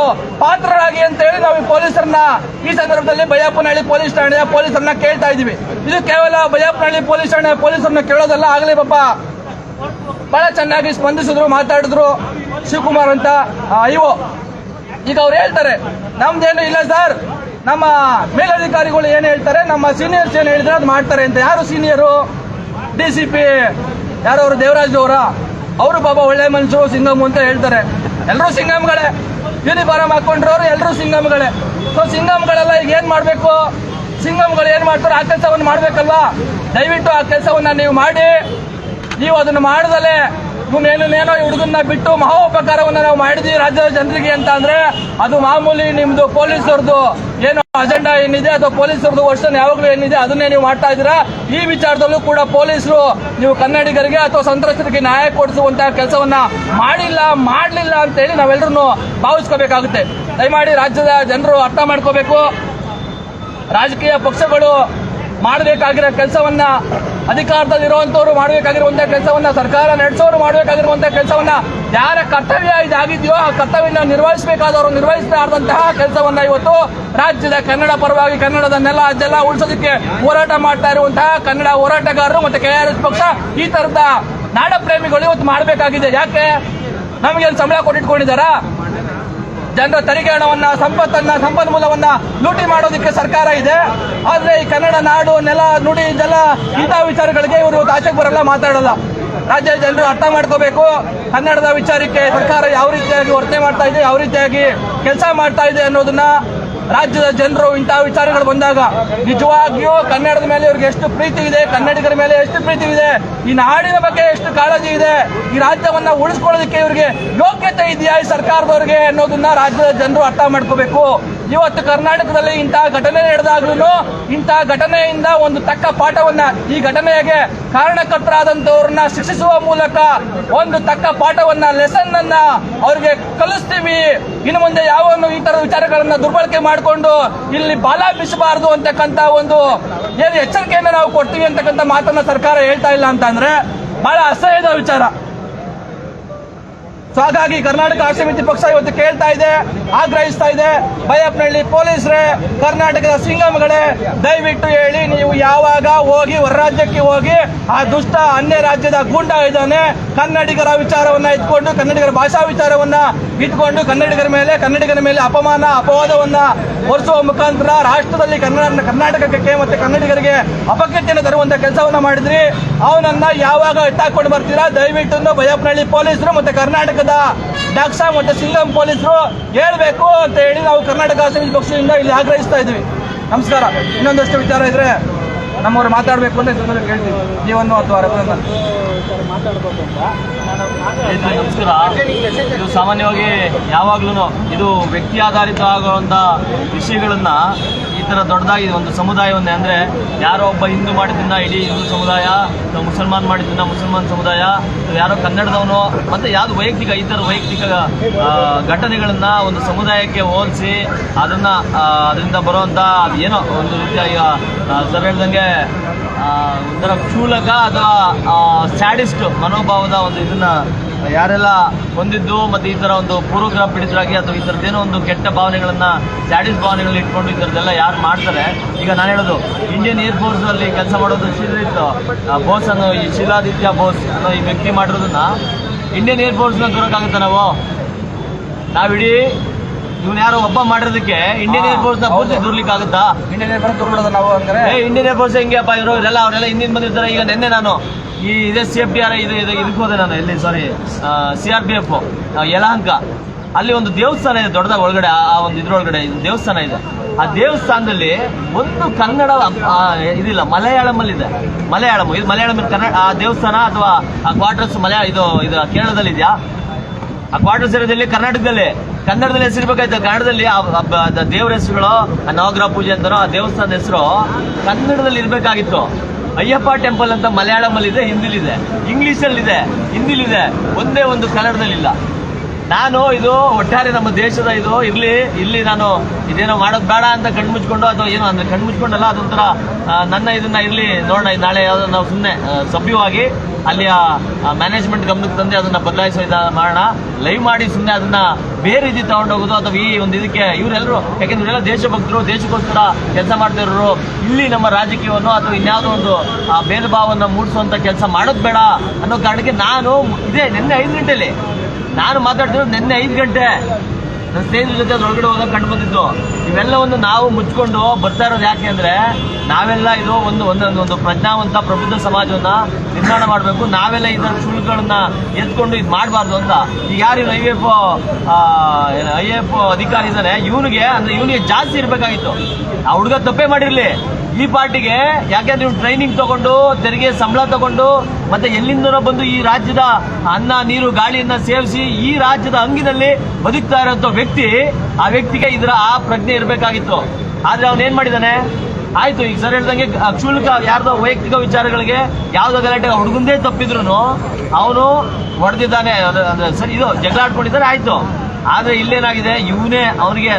ಪಾತ್ರರಾಗಿ ಅಂತ ಹೇಳಿ ನಾವು ಈ ಪೊಲೀಸರನ್ನ ಈ ಸಂದರ್ಭದಲ್ಲಿ ಬಯಾಪನಹಳ್ಳಿ ಪೊಲೀಸ್ ಠಾಣೆಯ ಪೊಲೀಸರನ್ನ ಕೇಳ್ತಾ ಇದೀವಿ ಇದು ಕೇವಲ ಬಯಾಪನಹಳ್ಳಿ ಪೊಲೀಸ್ ಠಾಣೆಯ ಪೊಲೀಸರನ್ನ ಕೇಳೋದಲ್ಲ, ಆಗಲಿ ಪಾಪ. ಬಹಳ ಚೆನ್ನಾಗಿ ಸ್ಪಂದಿಸಿದ್ರು, ಮಾತಾಡಿದ್ರು ಶಿವಕುಮಾರ್ ಅಂತ ಐವೋ. ಈಗ ಅವ್ರು ಹೇಳ್ತಾರೆ, ನಮ್ದೇನು ಇಲ್ಲ ಸರ್. ನಮ್ಮ ಮೇಲಧಿಕಾರಿಗಳು ಏನ್ ಹೇಳ್ತಾರೆ, ನಮ್ಮ ಸೀನಿಯರ್ಸ್ ಏನ್ ಹೇಳಿದ್ರೆ ಅದು ಮಾಡ್ತಾರೆ ಅಂತ. ಯಾರು ಸೀನಿಯರು ಡಿ ಸಿ ಪಿ ಯಾರವರು ದೇವರಾಜ್ ಅವರ? ಅವರು ಬಾಬಾ ಒಳ್ಳೆ ಮನುಷ್ಯರು ಸಿಂಗಮ್ ಅಂತ ಹೇಳ್ತಾರೆ. ಎಲ್ಲರೂ ಸಿಂಗಮ್ಗಳೇ. ಯೂನಿಫಾರ್ಮ್ ಹಾಕೊಂಡ್ರವ್ರು ಎಲ್ಲರೂ ಸಿಂಗಮ್ಗಳೇ. ಸೊ ಸಿಂಗಮ್ಗಳೆಲ್ಲ ಈಗ ಏನ್ ಮಾಡ್ಬೇಕು? ಸಿಂಗಮ್ಗಳು ಏನ್ ಮಾಡ್ತಾರೆ? ಆ ಕೆಲಸವನ್ನು ಮಾಡ್ಬೇಕಲ್ವಾ? ದಯವಿಟ್ಟು ಆ ಕೆಲಸವನ್ನ ನೀವು ಮಾಡಿ. ನೀವು ಅದನ್ನು ಮಾಡದಲೇ ಇವನೇನೇನೋ ಈ ಹುಡುಗನ್ನ ಬಿಟ್ಟು ಮಹೋಪಕಾರವನ್ನ ನಾವು ಮಾಡಿದ್ವಿ ರಾಜ್ಯದ ಜನರಿಗೆ ಅಂತ ಅಂದ್ರೆ ಅದು ಮಾಮೂಲಿ ನಿಮ್ದು ಪೊಲೀಸರದು ಏನು ಅಜೆಂಡಾ ಏನಿದೆ ಅಥವಾ ಪೊಲೀಸರದು ವರ್ಷನ್ ಯಾವಾಗಲೂ ಏನಿದೆ, ಅದನ್ನೇ ನೀವು ಮಾಡ್ತಾ ಇದ್ದೀರಾ? ಈ ವಿಚಾರದಲ್ಲೂ ಕೂಡ ಪೊಲೀಸರು ನೀವು ಕನ್ನಡಿಗರಿಗೆ ಅಥವಾ ಸಂತ್ರಸ್ತರಿಗೆ ನ್ಯಾಯ ಕೊಡಿಸುವಂತಹ ಕೆಲಸವನ್ನ ಮಾಡಿಲ್ಲ, ಮಾಡಲಿಲ್ಲ ಅಂತ ಹೇಳಿ ನಾವೆಲ್ಲರೂ ಭಾವಿಸ್ಕೋಬೇಕಾಗುತ್ತೆ. ದಯಮಾಡಿ ರಾಜ್ಯದ ಜನರು ಅರ್ಥ ಮಾಡ್ಕೋಬೇಕು. ರಾಜಕೀಯ ಪಕ್ಷಗಳು ಮಾಡಬೇಕಾಗಿರೋ ಕೆಲಸವನ್ನ ಅಧಿಕಾರದಲ್ಲಿರುವಂತವ್ರು ಮಾಡಬೇಕಾಗಿರುವಂತಹ ಕೆಲಸವನ್ನ ಸರ್ಕಾರ ನಡೆಸೋರು ಮಾಡಬೇಕಾಗಿರುವಂತಹ ಕೆಲಸವನ್ನ ಯಾರ ಕರ್ತವ್ಯ ಇದಾಗಿದೆಯೋ ಆ ಕರ್ತವ್ಯನ ನಿರ್ವಹಿಸಬೇಕಾದವರು ನಿರ್ವಹಿಸಲಾರದಂತಹ ಕೆಲಸವನ್ನ ಇವತ್ತು ರಾಜ್ಯದ ಕನ್ನಡ ಪರವಾಗಿ ಕನ್ನಡದ ನೆಲ ಅದೆಲ್ಲ ಉಳಿಸೋದಕ್ಕೆ ಹೋರಾಟ ಮಾಡ್ತಾ ಇರುವಂತಹ ಕನ್ನಡ ಹೋರಾಟಗಾರರು ಮತ್ತೆ ಕೆಆರ್ಎಸ್ ಆರ್ ಎಸ್ ಪಕ್ಷ ಈ ತರದ ನಾಡ ಪ್ರೇಮಿಗಳು ಇವತ್ತು ಮಾಡಬೇಕಾಗಿದೆ. ಯಾಕೆ? ನಮಗೆ ಸಂಬಳ ಕೊಟ್ಟಿಟ್ಕೊಂಡಿದ್ದಾರಾ? ಜನರ ತೆರಿಗೆ ಹಣವನ್ನ, ಸಂಪತ್ತನ್ನ, ಸಂಪನ್ಮೂಲವನ್ನ ಲೂಟಿ ಮಾಡೋದಕ್ಕೆ ಸರ್ಕಾರ ಇದೆ. ಆದ್ರೆ ಈ ಕನ್ನಡ ನಾಡು, ನೆಲ, ನುಡಿ, ಜಲ ಇಂತಹ ವಿಚಾರಗಳಿಗೆ ಇವರು ಆಚೆಗೆ ಬರಲ್ಲ, ಮಾತಾಡಲ್ಲ. ರಾಜ್ಯ ಜನರು ಅರ್ಥ ಮಾಡ್ಕೋಬೇಕು. ಕನ್ನಡದ ವಿಚಾರಕ್ಕೆ ಸರ್ಕಾರ ಯಾವ ರೀತಿಯಾಗಿ ವರ್ತನೆ ಮಾಡ್ತಾ ಇದೆ, ಯಾವ ರೀತಿಯಾಗಿ ಕೆಲಸ ಮಾಡ್ತಾ ಇದೆ ಅನ್ನೋದನ್ನ ರಾಜ್ಯದ ಜನರು ಇಂತಹ ವಿಚಾರಗಳು ಬಂದಾಗ ನಿಜವಾಗಿಯೂ ಕನ್ನಡದ ಮೇಲೆ ಇವ್ರಿಗೆ ಎಷ್ಟು ಪ್ರೀತಿ ಇದೆ, ಕನ್ನಡಿಗರ ಮೇಲೆ ಎಷ್ಟು ಪ್ರೀತಿ ಇದೆ, ಈ ನಾಡಿನ ಬಗ್ಗೆ ಎಷ್ಟು ಕಾಳಜಿ ಇದೆ, ಈ ರಾಜ್ಯವನ್ನ ಉಳಿಸ್ಕೊಳ್ಳೋದಕ್ಕೆ ಇವರಿಗೆ ಯೋಗ್ಯತೆ ಇದೆಯಾ ಈ ಸರ್ಕಾರದವ್ರಿಗೆ ಅನ್ನೋದನ್ನ ರಾಜ್ಯದ ಜನರು ಅರ್ಥ ಮಾಡ್ಕೋಬೇಕು. ಇವತ್ತು ಕರ್ನಾಟಕದಲ್ಲಿ ಇಂತಹ ಘಟನೆ ನಡೆದಾಗ್ಲೂ ಇಂತಹ ಘಟನೆಯಿಂದ ಒಂದು ತಕ್ಕ ಪಾಠವನ್ನ ಈ ಘಟನೆಗೆ ಕಾರಣಕರ್ತರಾದಂತವ್ರನ್ನ ಶಿಕ್ಷಿಸುವ ಮೂಲಕ ಒಂದು ತಕ್ಕ ಪಾಠವನ್ನ ಲೆಸನ್ ಅನ್ನ ಅವ್ರಿಗೆ ಕಲಿಸ್ತೀವಿ. ಇನ್ನು ಮುಂದೆ ಯಾವ ಈ ತರ ವಿಚಾರಗಳನ್ನ ದುರ್ಬಳಕೆ ಮಾಡಿಕೊಂಡು ಇಲ್ಲಿ ಬಾಲ ಬಿಸಬಾರದು ಅಂತಕ್ಕಂತ ಒಂದು ಏನು ಎಚ್ಚರಿಕೆಯನ್ನ ನಾವು ಕೊಡ್ತೀವಿ ಅಂತಕ್ಕಂಥ ಮಾತನ್ನ ಸರ್ಕಾರ ಹೇಳ್ತಾ ಇಲ್ಲ ಅಂತಂದ್ರೆ ಬಹಳ ಅಸಹ್ಯದ ವಿಚಾರ. ಸೊ ಹಾಗಾಗಿ ಕರ್ನಾಟಕ ರಾಷ್ಟ್ರ ಸಮಿತಿ ಪಕ್ಷ ಇವತ್ತು ಕೇಳ್ತಾ ಇದೆ, ಆಗ್ರಹಿಸ್ತಾ ಇದೆ. ಬೈಯಪ್ಪನಹಳ್ಳಿ ಪೊಲೀಸರೇ, ಕರ್ನಾಟಕದ ಸಿಂಗಮ್ಗಳೇ, ದಯವಿಟ್ಟು ಹೇಳಿ, ನೀವು ಯಾವಾಗ ಹೋಗಿ ಹೊರ ರಾಜ್ಯಕ್ಕೆ ಹೋಗಿ ಆ ದುಷ್ಟ ಅನ್ಯ ರಾಜ್ಯದ ಗೂಂಡ ಇದ್ದಾನೆ, ಕನ್ನಡಿಗರ ವಿಚಾರವನ್ನ ಇಟ್ಕೊಂಡು, ಕನ್ನಡಿಗರ ಭಾಷಾ ವಿಚಾರವನ್ನ ಇಟ್ಕೊಂಡು, ಕನ್ನಡಿಗರ ಮೇಲೆ ಕನ್ನಡಿಗರ ಮೇಲೆ ಅಪಮಾನ, ಅಪವಾದವನ್ನ ಹೊರಿಸುವ ಮುಖಾಂತರ ರಾಷ್ಟ್ರದಲ್ಲಿ ಕನ್ನಡ ಕರ್ನಾಟಕಕ್ಕೆ ಮತ್ತೆ ಕನ್ನಡಿಗರಿಗೆ ಅಪಕೀರ್ತಿಯನ್ನು ತರುವಂತ ಕೆಲಸವನ್ನ ಮಾಡಿದ್ರಿ. ಅವನನ್ನ ಯಾವಾಗ ಇಟ್ಟಾಕೊಂಡು ಬರ್ತೀರಾ, ದಯವಿಟ್ಟು ಬೈಯಪ್ಪನಹಳ್ಳಿ ಪೊಲೀಸರು ಮತ್ತೆ ಕರ್ನಾಟಕದ ಡಾಕ್ಸಾ ಮತ್ತು ಸಿಂಗಂ ಪೊಲೀಸರು ಹೇಳಬೇಕು ಅಂತ ಹೇಳಿ ನಾವು ಕರ್ನಾಟಕ ಅಸೆಂಬ್ಲಿ ಪಕ್ಷದಿಂದ ಇಲ್ಲಿ ಆಗ್ರಹಿಸ್ತಾ ಇದ್ದೀವಿ. ನಮಸ್ಕಾರ. ಇನ್ನೊಂದಷ್ಟು ವಿಚಾರ ಇದ್ರೆ ನಮ್ಮವ್ರು ಮಾತಾಡಬೇಕು ಅಂತ ಮೇಲೆ ಕೇಳ್ತೀವಿ. ಜೀವನ ಅಥವಾ ನಮಸ್ಕಾರ ಇದು ಸಾಮಾನ್ಯವಾಗಿ ಯಾವಾಗ್ಲೂ ಇದು ವ್ಯಕ್ತಿ ಆಧಾರಿತ ಆಗುವಂತ ವಿಷಯಗಳನ್ನ ಈ ತರ ದೊಡ್ಡದಾಗಿ ಒಂದು ಸಮುದಾಯವನ್ನೇ ಅಂದ್ರೆ ಯಾರೋ ಒಬ್ಬ ಹಿಂದೂ ಮಾಡಿದ್ದನ್ನ ಇಡೀ ಹಿಂದೂ ಸಮುದಾಯ ಮುಸಲ್ಮಾನ್ ಮಾಡಿದ್ದನ್ನ ಮುಸಲ್ಮಾನ್ ಸಮುದಾಯ ಯಾರೋ ಕನ್ನಡದವನು, ಮತ್ತೆ ಯಾವ್ದು ವೈಯಕ್ತಿಕ, ಈ ಥರ ವೈಯಕ್ತಿಕ ಘಟನೆಗಳನ್ನು ಒಂದು ಸಮುದಾಯಕ್ಕೆ ಹೋಲಿಸಿ ಅದನ್ನ ಅದರಿಂದ ಬರುವಂತ ಏನೋ ಒಂದು ರೀತಿಯ ಸರ್ ಹೇಳ್ದಂಗೆ ಒಂಥರ ಕ್ಷೂಲಕ ಅಥವಾ ಸ್ಯಾಡಿಸ್ಟ್ ಮನೋಭಾವದ ಒಂದು ಇದನ್ನ ಯಾರೆಲ್ಲ ಹೊಂದಿದ್ದು ಮತ್ತು ಈ ಥರ ಒಂದು ಪೂರ್ವಗ್ರಹ ಪೀಡಿತರಾಗಿ ಅಥವಾ ಈ ಥರದ್ದೇನೋ ಒಂದು ಕೆಟ್ಟ ಭಾವನೆಗಳನ್ನು ಸ್ಯಾಡಿಸ್ ಭಾವನೆಗಳನ್ನ ಇಟ್ಕೊಂಡು ಈ ಥರದ್ದೆಲ್ಲ ಯಾರು ಮಾಡ್ತಾರೆ? ಈಗ ನಾನು ಹೇಳೋದು ಇಂಡಿಯನ್ ಏರ್ ಫೋರ್ಸ್ ಅಲ್ಲಿ ಕೆಲಸ ಮಾಡೋದು ಶ್ರೀಲಿತ್ ಬೋಸ್ ಅನ್ನೋ ಈ ಶಿಲಾದಿತ್ಯ ಬೋಸ್ ಅನ್ನೋ ಈ ವ್ಯಕ್ತಿ ಮಾಡಿರೋದನ್ನ ಇಂಡಿಯನ್ ಏರ್ ಫೋರ್ಸ್ನ ದೂರಕ್ಕಾಗುತ್ತೆ ನಾವು? ನಾವಿಡೀ ಇವ್ನು ಯಾರೋ ಒಬ್ಬ ಮಾಡಿರೋದಕ್ಕೆ ಇಂಡಿಯನ್ ಏರ್ನ ಪೂರ್ತಿ ದೂರ್ಲಿಕ್ಕಾಗುತ್ತಾ? ಇಂಡಿಯನ್ ಫೋರ್ಸ್ ದುರ್ಬಿಡೋದು ನಾವು ಅಂದ್ರೆ? ಏ ಇಂಡಿಯನ್ ಏರ್ಫೋರ್ಸ್ ಹೆಂಗೆಪ್ಪ ಇವರು? ಇವರೆಲ್ಲ ಅವರೆಲ್ಲ ಹಿಂದಿನ ಬಂದಿರ್ತಾರೆ. ಈಗ ನಿನ್ನೆ ನಾನು ಈ ಇದೇ ಸಿ ಎಫ್ ಡಿ ಆರ್ ಇದು ಇದು ಇದಕ್ಕೆ ಹೋದೆ ನಾನು ಎಲ್ಲಿ sorry C R P F Yelahanka. ಅಲ್ಲಿ ಒಂದು ದೇವಸ್ಥಾನ ಇದೆ ದೊಡ್ಡದಾಗ ಒಳಗಡೆ ಆ ಆ ಒಂದು ಇದ್ರೊಳಗಡೆ ಇದು ದೇವಸ್ಥಾನ ಇದೆ. ಆ ದೇವಸ್ಥಾನದಲ್ಲಿ ಒಂದು ಕನ್ನಡ ಇದಿಲ್ಲ ಮಲಯಾಳಂ ಅಲ್ಲಿ ಇದೆ ಮಲಯಾಳಂ ಇದು ಮಲಯಾಳಂ ಕನ್ನಡ ಆ ದೇವಸ್ಥಾನ ಅಥವಾ ಆ ಕ್ವಾರ್ಟರ್ಸ್ ಮಲಯಾಳ ಇದು ಇದು ಕೇರಳದಲ್ಲಿ ಇದೆಯಾ ಆ ಕ್ವಾರ್ಟರ್ಸ್ ಇರೋದಲ್ಲಿ ಕರ್ನಾಟಕದಲ್ಲಿ. ಕನ್ನಡದಲ್ಲಿ ಹೆಸರಿಬೇಕಾಯ್ತು ಕನ್ನಡದಲ್ಲಿ ದೇವ್ರ ಹೆಸರುಗಳು ನವಗ್ರಹ ಪೂಜೆ ಅಂತಾರೋ, ಆ ದೇವಸ್ಥಾನದ ಹೆಸರು ಕನ್ನಡದಲ್ಲಿ ಇರ್ಬೇಕಾಗಿತ್ತು. ಅಯ್ಯಪ್ಪ ಟೆಂಪಲ್ ಅಂತ ಮಲಯಾಳಂ ಅಲ್ಲಿ ಇದೆ ಹಿಂದಿಲಿದೆ. ಇಂಗ್ಲಿಷ್ ಅಲ್ಲಿ ಇದೆ ಹಿಂದಿಲಿದೆ. ಒಂದೇ ಒಂದು ಕನ್ನಡದಲ್ಲಿಲ್ಲ. ನಾನು ಇದು ಒಟ್ಟಾರೆ ನಮ್ಮ ದೇಶದ ಇದು ಇರ್ಲಿ, ಇಲ್ಲಿ ನಾನು ಇದೇನೋ ಮಾಡೋದು ಬೇಡ ಅಂತ ಕಣ್ಣು ಮುಚ್ಕೊಂಡು ಅಥವಾ ಏನೋ ಅಂದ್ರೆ ಕಣ್ಣು ಮುಚ್ಕೊಂಡಲ್ಲ, ಅದೊಂಥರ ನನ್ನ ಇದನ್ನ ಇರ್ಲಿ ನೋಡೋಣ ನಾಳೆ ಯಾವುದೋ ನಾವು ಸುಮ್ಮನೆ ಸಭ್ಯವಾಗಿ ಅಲ್ಲಿ ಮ್ಯಾನೇಜ್ಮೆಂಟ್ ಗಮನಕ್ಕೆ ತಂದೆ ಅದನ್ನ ಬದಲಾಯಿಸೋ ಇದ ಮಾಡೋಣ. ಲೈವ್ ಮಾಡಿ ಸುಮ್ಮನೆ ಅದನ್ನ ಬೇರೆ ರೀತಿ ತಗೊಂಡೋಗೋದು ಅಥವಾ ಈ ಒಂದು ಇದಕ್ಕೆ ಇವರೆಲ್ಲರೂ ಯಾಕೆಂದ್ರೆ ಇವರೆಲ್ಲ ದೇಶಭಕ್ತರು, ದೇಶಕ್ಕೋಸ್ಕರ ಕೆಲಸ ಮಾಡ್ತಿರೋರು ಇಲ್ಲಿ ನಮ್ಮ ರಾಜಕೀಯವನ್ನು ಅಥವಾ ಇನ್ಯಾವುದೋ ಒಂದು ಭೇದ ಭಾವವನ್ನು ಮೂಡಿಸುವಂತ ಕೆಲಸ ಮಾಡೋದು ಬೇಡ ಅನ್ನೋ ಕಾರಣಕ್ಕೆ ನಾನು ಇದೇ ನಿನ್ನೆ ಐದು ಗಂಟೆಲಿ ನಾನು ಮಾತಾಡ್ತಿರೋದು ನಿನ್ನೆ ಐದು ಗಂಟೆ. ನನ್ನ ಸ್ನೇಹಿತರ ಜೊತೆ ಅದ್ರೊಳಗಡೆ ಹೋದಾಗ ಕಂಡು ಬಂದಿದ್ದು. ಇವೆಲ್ಲವನ್ನು ನಾವು ಮುಚ್ಕೊಂಡು ಬರ್ತಾ ಇರೋದು ಯಾಕೆ ಅಂದ್ರೆ, ನಾವೆಲ್ಲ ಇದು ಒಂದು ಒಂದೊಂದು ಒಂದು ಪ್ರಜ್ಞಾವಂತ ಪ್ರಬುದ್ಧ ಸಮಾಜವನ್ನ ನಿರ್ಮಾಣ ಮಾಡಬೇಕು. ನಾವೆಲ್ಲ ಇದರ ಶುಲ್ಕಗಳನ್ನ ಎತ್ಕೊಂಡು ಇದು ಮಾಡಬಾರ್ದು ಅಂತ. ಈಗ ಯಾರು ಐ ಎಫ್ ಐ ಎಫ್ ಅಧಿಕಾರಿ ಇದ್ದಾನೆ ಇವನಿಗೆ ಅಂದ್ರೆ ಇವನಿಗೆ ಜಾಸ್ತಿ ಇರಬೇಕಾಗಿತ್ತು. ಆ ಹುಡುಗ ತಪ್ಪೇ ಮಾಡಿರಲಿ. ಈ ಪಾರ್ಟಿಗೆ ಯಾಕೆಂದ್ರೆ ಇವ್ನು ಟ್ರೈನಿಂಗ್ ತಗೊಂಡು, ತೆರಿಗೆ ಸಂಬಳ ತಗೊಂಡು ಮತ್ತೆ ಎಲ್ಲಿಂದನೋ ಬಂದು ಈ ರಾಜ್ಯದ ಅನ್ನ, ನೀರು, ಗಾಳಿಯನ್ನ ಸೇವಿಸಿ ಈ ರಾಜ್ಯದ ಅಂಗಿನಲ್ಲಿ ಬದುಕ್ತಾ ಇರೋಂಥ ವ್ಯಕ್ತಿ, ಆ ವ್ಯಕ್ತಿಗೆ ಇದರ ಆ ಪ್ರಜ್ಞೆ ಇರಬೇಕಾಗಿತ್ತು. ಆದ್ರೆ ಅವನ್ ಏನ್ ಮಾಡಿದಾನೆ? ಆಯ್ತು, ಈಗ ಸರ್ ಹೇಳ್ದಂಗೆ ಕ್ಷುಲ್ಕ ಯಾರ್ದೋ ವೈಯಕ್ತಿಕ ವಿಚಾರಗಳಿಗೆ ಯಾವ್ದೋ ಗಲಾಟೆ ಹುಡುಗಂದೇ ತಪ್ಪಿದ್ರು ಅವನು ಹೊಡೆದಿದ್ದಾನೆ. ಸರಿ, ಇದು ಜಗಳ ಆಡ್ಕೊಂಡಿದ್ದಾರೆ ಆಯ್ತು. ಆದ್ರೆ ಇಲ್ಲೇನಾಗಿದೆ? ಇವನೇ ಅವನಿಗೆ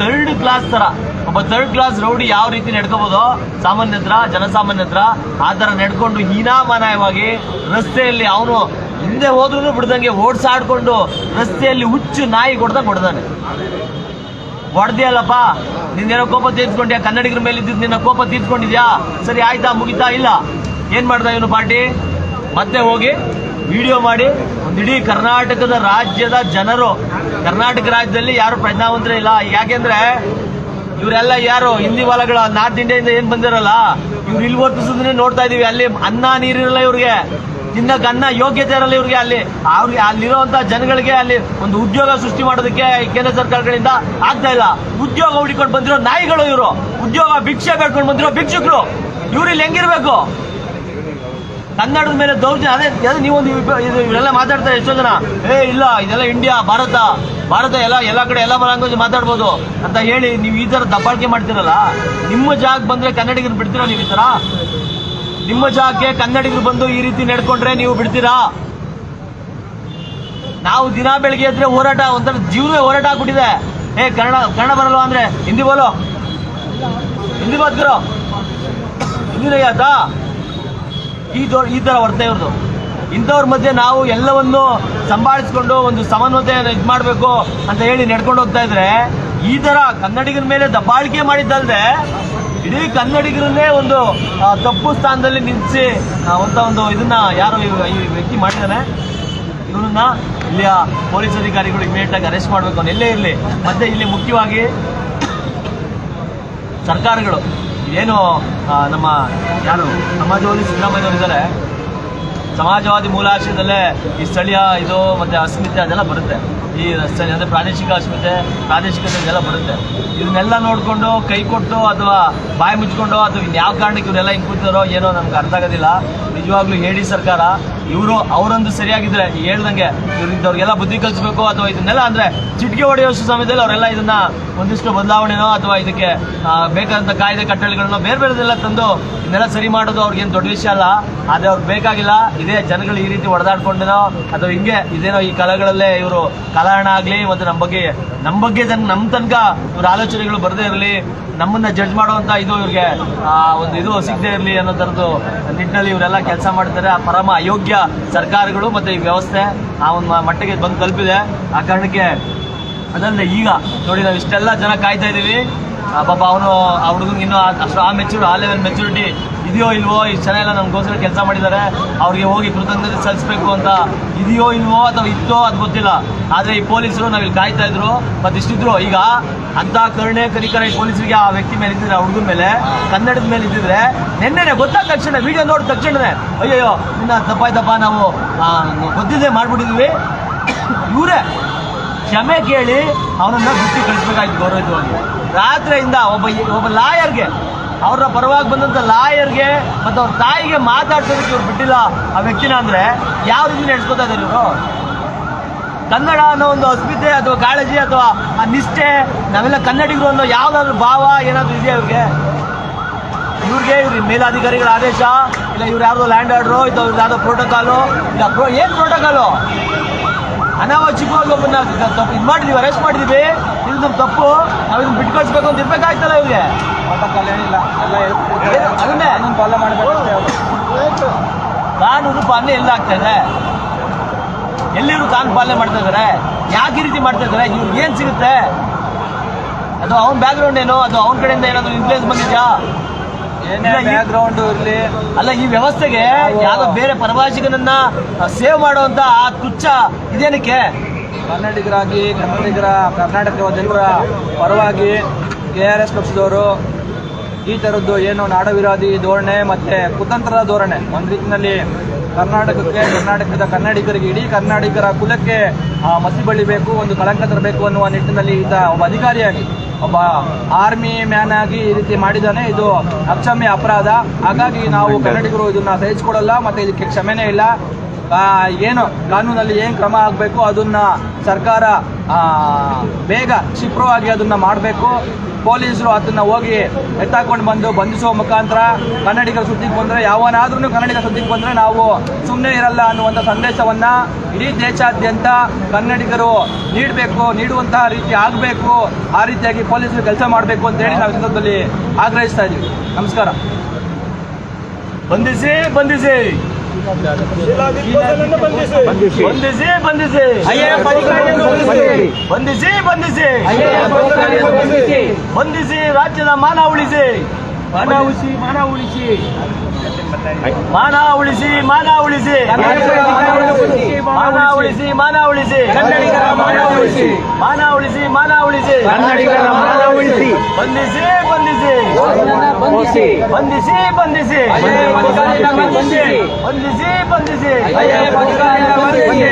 ಥರ್ಡ್ ಕ್ಲಾಸ್ ತರ ಒಬ್ಬ ಥರ್ಡ್ ಕ್ಲಾಸ್ ರೌಡಿ ಯಾವ ರೀತಿ ನಡ್ಕೋಬಹುದು ಸಾಮಾನ್ಯ ಹತ್ರ, ಜನಸಾಮಾನ್ಯ ಹತ್ರ, ಆ ತರ ನಡ್ಕೊಂಡು ಹೀನಾಮಾನಯವಾಗಿ ರಸ್ತೆಯಲ್ಲಿ ಅವನು ಹಿಂದೆ ಹೋದ್ರೂ ಬಿಡ್ದಂಗೆ ಓಡ್ಸಾಡ್ಕೊಂಡು ರಸ್ತೆಯಲ್ಲಿ ಹುಚ್ಚು ನಾಯಿ ಕೊಡ್ದಂಗೆ ಕೊಡ್ದಾನೆ ಹೊಡೆದಿಯಲ್ಲಪ್ಪ ನಿನ್ನೇನೋ ಕೋಪ ತೀರ್ಸ್ಕೊಂಡ್ಯಾ? ಕನ್ನಡಿಗರ ಮೇಲೆ ಇದ್ದಿದ್ದು ನಿನ್ನ ಕೋಪ ತೀರ್ಸ್ಕೊಂಡಿದ್ಯಾ? ಸರಿ, ಆಯ್ತಾ, ಮುಗಿತಾ? ಇಲ್ಲ. ಏನ್ ಮಾಡ್ದ ಇವನು ಪಾರ್ಟಿ? ಮತ್ತೆ ಹೋಗಿ ವಿಡಿಯೋ ಮಾಡಿ, ಒಂದು ಇಡೀ ಕರ್ನಾಟಕದ ರಾಜ್ಯದ ಜನರು, ಕರ್ನಾಟಕ ರಾಜ್ಯದಲ್ಲಿ ಯಾರು ಪ್ರಜ್ಞಾವಂತರೇ ಇಲ್ಲ. ಯಾಕೆಂದ್ರೆ ಇವರೆಲ್ಲ ಯಾರು? ಹಿಂದಿ ವಾಲಗಳ ನಾರ್ತ್ ಇಂಡಿಯಾದಿಂದ ಏನ್ ಬಂದಿರಲ್ಲ? ಇವ್ರು ಇಲ್ಲಿ ವರ್ತಿಸಿದ್ರೆ ನೋಡ್ತಾ ಇದೀವಿ. ಅಲ್ಲಿ ಅನ್ನ ನೀರಿರಲ್ಲ ಇವ್ರಿಗೆ. ತಿನ್ನಕ್ ಅನ್ನ ಯೋಗ್ಯತೆ ಇರಲ್ಲ ಇವ್ರಿಗೆ ಅಲ್ಲಿ. ಅವ್ರಿಗೆ ಅಲ್ಲಿರುವಂತ ಜನಗಳಿಗೆ ಅಲ್ಲಿ ಒಂದು ಉದ್ಯೋಗ ಸೃಷ್ಟಿ ಮಾಡೋದಕ್ಕೆ ಕೇಂದ್ರ ಸರ್ಕಾರಗಳಿಂದ ಆಗ್ತಾ ಇಲ್ಲ. ಉದ್ಯೋಗ ಹುಡುಕೊಂಡು ಬಂದಿರೋ ನಾಯಿಗಳು ಇವರು. ಉದ್ಯೋಗ ಭಿಕ್ಷೆ ಬೇಡ್ಕೊಂಡು ಬಂದಿರೋ ಭಿಕ್ಷುಕರು. ಇವ್ರು ಇಲ್ಲಿ ಹೆಂಗಿರ್ಬೇಕು? ಕನ್ನಡದ ಮೇಲೆ ದೌರ್ಜನ್ಯ. ಅದೇ ಅದೇ ನೀವೊಂದು ಇದು ಇವರೆಲ್ಲ ಮಾತಾಡ್ತಾರೆ ಎಷ್ಟೋ ಜನ. ಏ, ಇಲ್ಲ, ಇದೆಲ್ಲ ಇಂಡಿಯಾ ಭಾರತ. ಭಾರತ ಎಲ್ಲ ಎಲ್ಲ ಕಡೆ, ಎಲ್ಲ ಲ್ಯಾಂಗ್ವೇಜ್ ಮಾತಾಡ್ಬೋದು ಅಂತ ಹೇಳಿ ನೀವು ಈ ಥರ ದಬ್ಬಾಳಿಕೆ ಮಾಡ್ತಿರಲ್ಲ? ನಿಮ್ಮ ಜಾಗ ಬಂದ್ರೆ ಕನ್ನಡಿಗರು ಬಿಡ್ತೀರಾ ನೀವು ಈ ಥರ? ನಿಮ್ಮ ಜಾಗಕ್ಕೆ ಕನ್ನಡಿಗರು ಬಂದು ಈ ರೀತಿ ನಡ್ಕೊಂಡ್ರೆ ನೀವು ಬಿಡ್ತೀರಾ? ನಾವು ದಿನ ಬೆಳಿಗ್ಗೆ ಎದ್ರೆ ಹೋರಾಟ, ಒಂಥರ ಜೀವನವೇ ಹೋರಾಟ ಆಗ್ಬಿಟ್ಟಿದೆ. ಏ, ಕನ್ನಡ ಕನ್ನಡ ಬರಲ್ವಾ ಅಂದ್ರೆ? ಹಿಂದಿ ಬೋಲೋ? ಹಿಂದಿ ಬಾತ್ ಕರೋ ಹಿಂದಿ ನೈ ಆತಾ ಈ ದೊ- ಈ ಥರ ವರ್ತನೆ ಇವ್ರದ್ದು ಇಂಥವ್ರ ಮಧ್ಯೆ ನಾವು ಎಲ್ಲವನ್ನು ಸಂಭಾಳಿಸ್ಕೊಂಡು ಒಂದು ಸಮನ್ವತೆ ಇದು ಮಾಡಬೇಕು ಅಂತ ಹೇಳಿ ನಡ್ಕೊಂಡು ಹೋಗ್ತಾ ಇದ್ರೆ, ಈ ಥರ ಕನ್ನಡಿಗರ ಮೇಲೆ ದಬ್ಬಾಳಿಕೆ ಮಾಡಿದ್ದಲ್ದೆ, ಇಡೀ ಕನ್ನಡಿಗರನ್ನೇ ಒಂದು ತಪ್ಪು ಸ್ಥಾನದಲ್ಲಿ ನಿಲ್ಲಿಸಿ ಅಂತ ಒಂದು ಇದನ್ನ ಯಾರು ಈ ವ್ಯಕ್ತಿ ಮಾಡಿದ್ದಾನೆ ಇವನನ್ನ ಇಲ್ಲಿಯ ಪೊಲೀಸ್ ಅಧಿಕಾರಿಗಳು ಇಮಿಡಿಯೇಟ್ ಆಗಿ ಅರೆಸ್ಟ್ ಮಾಡಬೇಕು ಅವ್ನು ಎಲ್ಲೇ ಇರಲಿ. ಮತ್ತೆ ಇಲ್ಲಿ ಮುಖ್ಯವಾಗಿ ಸರ್ಕಾರಗಳು. ಏನು ನಮ್ಮ ಯಾರು, ಸಮಾಜವಾದಿ ಸಿದ್ದರಾಮಯ್ಯನವರು ಇದ್ದಾರೆ ಸಮಾಜವಾದಿ ಮೂಲಾಶಯದಲ್ಲೇ ಈ ಸ್ಥಳೀಯ ಇದು ಮತ್ತು ಅಸ್ಮಿತೆ ಅದೆಲ್ಲ ಬರುತ್ತೆ. ಈ ಸ್ಥಳೀಯ ಅಂದರೆ ಪ್ರಾದೇಶಿಕ ಅಸ್ಮಿತೆ ಪ್ರಾದೇಶಿಕತೆ ಇದೆಲ್ಲ ಬರುತ್ತೆ. ಇದನ್ನೆಲ್ಲ ನೋಡಿಕೊಂಡು ಕೈ ಕೊಟ್ಟು ಅಥವಾ ಬಾಯಿ ಮುಚ್ಕೊಂಡು ಅಥವಾ ಇನ್ಯಾವ ಕಾರಣಕ್ಕೆ ಇವರೆಲ್ಲ ಹಿಂಗೆ ಕೂತಾರೋ ಏನೋ ನಮ್ಗೆ ಅರ್ಥ ಆಗೋದಿಲ್ಲ. ನಿಜವಾಗ್ಲೂ ಹೇಳಿ ಸರ್ಕಾರ ಇವರು ಅವರೊಂದು ಸರಿಯಾಗಿದ್ರೆ ಹೇಳ್ದಂಗೆ ಇವ್ರು ಇಂಥವ್ರಿಗೆಲ್ಲ ಬುದ್ಧಿ ಕಲಿಸ್ಬೇಕು ಅಥವಾ ಇದನ್ನೆಲ್ಲ ಅಂದ್ರೆ ಚಿಟಿಕೆ ಹೊಡೆಯೋಷ್ಟು ಸಮಯದಲ್ಲಿ ಅವರೆಲ್ಲ ಇದನ್ನ ಒಂದಿಷ್ಟು ಬದಲಾವಣೆನೋ ಅಥವಾ ಇದಕ್ಕೆ ಬೇಕಾದಂತ ಕಾಯ್ದೆ ಕಟ್ಟಳೆಗಳನ್ನ ಬೇರೆ ಬೇರೆದೆಲ್ಲ ತಂದು ಇದನ್ನೆಲ್ಲ ಸರಿ ಮಾಡೋದು ಅವ್ರಿಗೇನು ದೊಡ್ಡ ವಿಷಯ ಅಲ್ಲ. ಆದ್ರೆ ಅವ್ರಿಗೆ ಬೇಕಾಗಿಲ್ಲ. ಇದೇ ಜನಗಳು ಈ ರೀತಿ ಹೊಡೆದಾಡ್ಕೊಂಡೇನೋ ಅಥವಾ ಹಿಂಗೆ ಇದೇನೋ ಈ ಕಲೆಗಳಲ್ಲೇ ಇವರು ಕಲಾರಣ ಆಗ್ಲಿ ಮತ್ತೆ ನಮ್ಮ ಬಗ್ಗೆ ನಮ್ಮ ಬಗ್ಗೆ ಜನ ನಮ್ಮ ತನಕ ಇವ್ರ ಆಲೋಚನೆಗಳು ಬರದೇ ಇರಲಿ, ನಮ್ಮನ್ನ ಜಡ್ಜ್ ಮಾಡುವಂತ ಇದು ಇವ್ರಿಗೆ ಒಂದು ಇದು ಸಿಗದೆ ಇರಲಿ ಅನ್ನೋ ಥರದ್ದು ನಿಟ್ಟಿನಲ್ಲಿ ಇವರೆಲ್ಲ ಕೆಲಸ ಮಾಡ್ತಾರೆ. ಪರಮ ಅಯೋಗ್ಯ ಸರ್ಕಾರಗಳು ಮತ್ತೆ ಈ ವ್ಯವಸ್ಥೆ ಆ ಒಂದು ಮಟ್ಟಿಗೆ ಬಂದು ತಲುಪಿದೆ. ಆ ಕಾರಣಕ್ಕೆ ಅದಲ್ಲದೆ ಈಗ ನೋಡಿ ನಾವು ಇಷ್ಟೆಲ್ಲ ಜನ ಕಾಯ್ತಾ ಇದ್ದೀವಿ. ಪಾಪ ಅವನು, ಆ ಹುಡುಗನಿಗೆ ಇನ್ನೂ ಅಷ್ಟು ಆ ಮೆಚೂರ್ ಆ ಲೆವೆಲ್ ಮೆಚುರಿಟಿ ಇದೆಯೋ ಇಲ್ವೋ ಇಷ್ಟು ಜನ ಎಲ್ಲ ನಮಗೋಸ್ಕರ ಕೆಲಸ ಮಾಡಿದ್ದಾರೆ. ಅವ್ರಿಗೆ ಹೋಗಿ ಕೃತಜ್ಞತೆ ಸಲ್ಲಿಸಬೇಕು ಅಂತ ಇದೆಯೋ ಇಲ್ವೋ ಅಥವಾ ಇತ್ತೋ ಅದು ಗೊತ್ತಿಲ್ಲ. ಆದರೆ ಈ ಪೊಲೀಸರು ನಾವಿಲ್ಲಿ ಕಾಯ್ತಾ ಇದ್ರು. ಮತ್ತು ಇಷ್ಟಿದ್ರು. ಈಗ ಅಂತ ಕರುಣೆ ಕರಿಕರ ಈ ಪೊಲೀಸರಿಗೆ ಆ ವ್ಯಕ್ತಿ ಮೇಲೆ ಇದ್ದಿದ್ರೆ, ಆ ಹುಡುಗನ ಮೇಲೆ, ಕನ್ನಡದ ಮೇಲೆ ಇದ್ದಿದ್ರೆ, ನಿನ್ನೆನೆ ಗೊತ್ತಾದ ತಕ್ಷಣ, ವಿಡಿಯೋ ನೋಡಿದ ತಕ್ಷಣವೇ ಅಯ್ಯಯ್ಯೋ, ಇನ್ನ ತಪ್ಪಾಯ್ತಪ್ಪ ನಾವು ಗೊತ್ತಿದ್ದೇ ಮಾಡ್ಬಿಟ್ಟಿದ್ವಿ. ಇವರೇ ಕ್ಷಮೆ ಕೇಳಿ ಅವನನ್ನು ಬಿಟ್ಟು ಕಳಿಸ್ಬೇಕಾಯ್ತು ಗೌರವಿತವಾಗಿ ರಾತ್ರಿಯಿಂದ ಒಬ್ಬ ಒಬ್ಬ ಲಾಯರ್ಗೆ ಅವರ ಪರವಾಗಿ ಬಂದಂತ ಲಾಯರ್ಗೆ ಮತ್ತೆ ಅವ್ರ ತಾಯಿಗೆ ಮಾತಾಡ್ಸೋದಕ್ಕೆ ಇವ್ರು ಬಿಟ್ಟಿಲ್ಲ ಆ ವ್ಯಕ್ತಿನ ಅಂದರೆ ಯಾವ ರೀತಿ ನಡೆಸ್ಕೋತಾ ಇದ್ದಾರೆ ಇವರು? ಕನ್ನಡ ಅನ್ನೋ ಒಂದು ಅಸ್ಮಿತೆ ಅಥವಾ ಕಾಳಜಿ ಅಥವಾ ಆ ನಿಷ್ಠೆ, ನಾವೆಲ್ಲ ಕನ್ನಡಿಗರು ಅನ್ನೋ ಯಾವ್ದಾದ್ರು ಭಾವ ಏನಾದರೂ ಇದೆಯಾ ಇವ್ರಿಗೆ? ಇವ್ರಿಗೆ ಇವ್ರ ಮೇಲಾಧಿಕಾರಿಗಳ ಆದೇಶ, ಇಲ್ಲ ಇವ್ರು ಯಾವುದೋ ಲ್ಯಾಂಡ್ ಆರ್ಡ್ರು ಇದು ಇವ್ರದ್ದು ಯಾವ್ದೋ ಪ್ರೋಟೋಕಾಲು ಇಲ್ಲ ಪ್ರೋ ಏನ್ ಪ್ರೋಟೋಕಾಲು ಅನಾವಶ್ಯಕವಾಗಿ ಒಬ್ಬನ ತಪ್ಪು ಇದು ಮಾಡಿದೀವಿ ಅರೆಸ್ಟ್ ಮಾಡಿದೀವಿ ಇದು ನಮ್ಮ ತಪ್ಪು, ನಾವು ಇದನ್ನ ಬಿಟ್ಟು ಕಳಿಸ್ಬೇಕು ಅಂತ ಇರ್ಬೇಕಾಯ್ತಲ್ಲ ಇವ್ರಿಗೆ? ಪ್ರೋಟೋಕಾಲ್ ಏನಿಲ್ಲ. ಅದನ್ನೇ ಫಾಲೋ ಮಾಡಬೇಕು ಕಾನೂನು ಪಾಲನೆ ಎಲ್ಲ ಆಗ್ತಾ ಇದೆ ಎಲ್ಲಿರು ಕಾನೂನು ಪಾಲನೆ ಮಾಡ್ತಾ ಇದಾರೆ? ಯಾಕೆ ಈ ರೀತಿ ಮಾಡ್ತಾ ಇದಾರೆ? ಇವ್ರಿಗೆ ಏನ್ ಸಿಗುತ್ತೆ? ಅದು ಅವನ ಬ್ಯಾಕ್ಗ್ರೌಂಡ್ ಏನು? ಅದು ಅವನ ಕಡೆಯಿಂದ ಏನಾದ್ರು ಇನ್ಫ್ಲೂಯೆನ್ಸ್ ಬಂದಿದ್ಯಾ? ಬ್ಯಾಕ್ ಗ್ರೌಂಡ್ ಇರಲಿ. ಅಲ್ಲ ಈ ವ್ಯವಸ್ಥೆಗೆ ಯಾವ ಬೇರೆ ಪರಭಾಷಿಕನನ್ನ ಸೇವ್ ಮಾಡುವಂತ ಆ ತುಚ್ಛ ಇದೇನಕ್ಕೆ? ಕನ್ನಡಿಗರಾಗಿ ಕನ್ನಡಿಗರ ಕರ್ನಾಟಕ ಜನರ ಪರವಾಗಿ ಕೆ ಆರ್ ಎಸ್ ಪಕ್ಷದವರು ಈ ಥರದ್ದು ಏನು ನಾಡ ವಿರೋಧಿ ಧೋರಣೆ ಮತ್ತೆ ಕುತಂತ್ರದ ಧೋರಣೆ. ಒಂದು ರೀತಿಯಲ್ಲಿ ಕರ್ನಾಟಕಕ್ಕೆ ಕರ್ನಾಟಕದ ಕನ್ನಡಿಗರಿಗೆ ಇಡೀ ಕರ್ನಾಟಕರ ಕುಲಕ್ಕೆ ಮಸಿ ಬಳಿಬೇಕು ಒಂದು ಕಳಂಕ ತರಬೇಕು ಅನ್ನುವ ನಿಟ್ಟಿನಲ್ಲಿ ಈತ ಒಬ್ಬ ಅಧಿಕಾರಿಯಾಗಿ ಒಬ್ಬ ಆರ್ಮಿ ಮ್ಯಾನ್ ಆಗಿ ಈ ರೀತಿ ಮಾಡಿದ್ದಾನೆ. ಇದು ಅಕ್ಷಮ್ಯ ಅಪರಾಧ. ಹಾಗಾಗಿ ನಾವು ಕನ್ನಡಿಗರು ಇದನ್ನ ಸಹಿಸಿಕೊಡಲ್ಲ ಮತ್ತೆ ಇದಕ್ಕೆ ಕ್ಷಮೆನೇ ಇಲ್ಲ. ಏನು ಕಾನೂನಲ್ಲಿ ಏನು ಕ್ರಮ ಆಗಬೇಕು ಅದನ್ನ ಸರ್ಕಾರ ಬೇಗ ಕ್ಷಿಪ್ರವಾಗಿ ಅದನ್ನ ಮಾಡಬೇಕು. ಪೊಲೀಸರು ಅದನ್ನ ಹೋಗಿ ಎತ್ತಾಕೊಂಡು ಬಂದು ಬಂಧಿಸುವ ಮುಖಾಂತರ ಕನ್ನಡಿಗರ ಸುದ್ದಿಗೆ ಬಂದ್ರೆ ಯಾವನಾದ್ರೂ ಕನ್ನಡಿಗರ ಸುದ್ದಿಗೆ ಬಂದ್ರೆ ನಾವು ಸುಮ್ಮನೆ ಇರಲ್ಲ ಅನ್ನುವಂಥ ಸಂದೇಶವನ್ನ ಇಡೀ ದೇಶಾದ್ಯಂತ ಕನ್ನಡಿಗರು ನೀಡಬೇಕು, ನೀಡುವಂತಹ ರೀತಿ ಆಗಬೇಕು, ಆ ರೀತಿಯಾಗಿ ಪೊಲೀಸರು ಕೆಲಸ ಮಾಡಬೇಕು ಅಂತ ಹೇಳಿ ನಾವು ಸಂದರ್ಭದಲ್ಲಿ ಆಗ್ರಹಿಸ್ತಾ ಇದ್ದೀವಿ. ನಮಸ್ಕಾರ. ಬಂಧಿಸಿ ಬಂಧಿಸಿ. ಬಂಧಿಸಿ ಬಂಧಿಸಿ ಬಂಧಿಸಿ ಬಂಧಿಸಿ ಬಂಧಿಸಿ ರಾಜ್ಯದ ಮಾನ ಉಳಿಸಿ. ಮಾನ ಉಳಿಸಿ ಮಾನ ಉಳಿಸಿ. ಮಾನ ಉಳಿಸಿ ಮಾನ ಉಳಿಸಿ ಮಾನ ಉಳಿಸಿ ಮಾನ ಉಳಿಸಿ ಕನ್ನಡಿಗರ ಮಾನ ಉಳಿಸಿ. ಮಾನ ಉಳಿಸಿ ಮಾನ ಉಳಿಸಿ ಕನ್ನಡಿಗರ ಮಾನ ಉಳಿಸಿ. ಬಂಧಿಸಿ ಬಂಧಿಸಿ ಬಂಧಿಸಿ ಬಂಧಿಸಿ ಬಂಧಿಸಿ ಬಂಧಿಸಿ. ಬಂಧಿಸಿ ಬಂಧಿಸಿ ಬಂಧಿಸಿ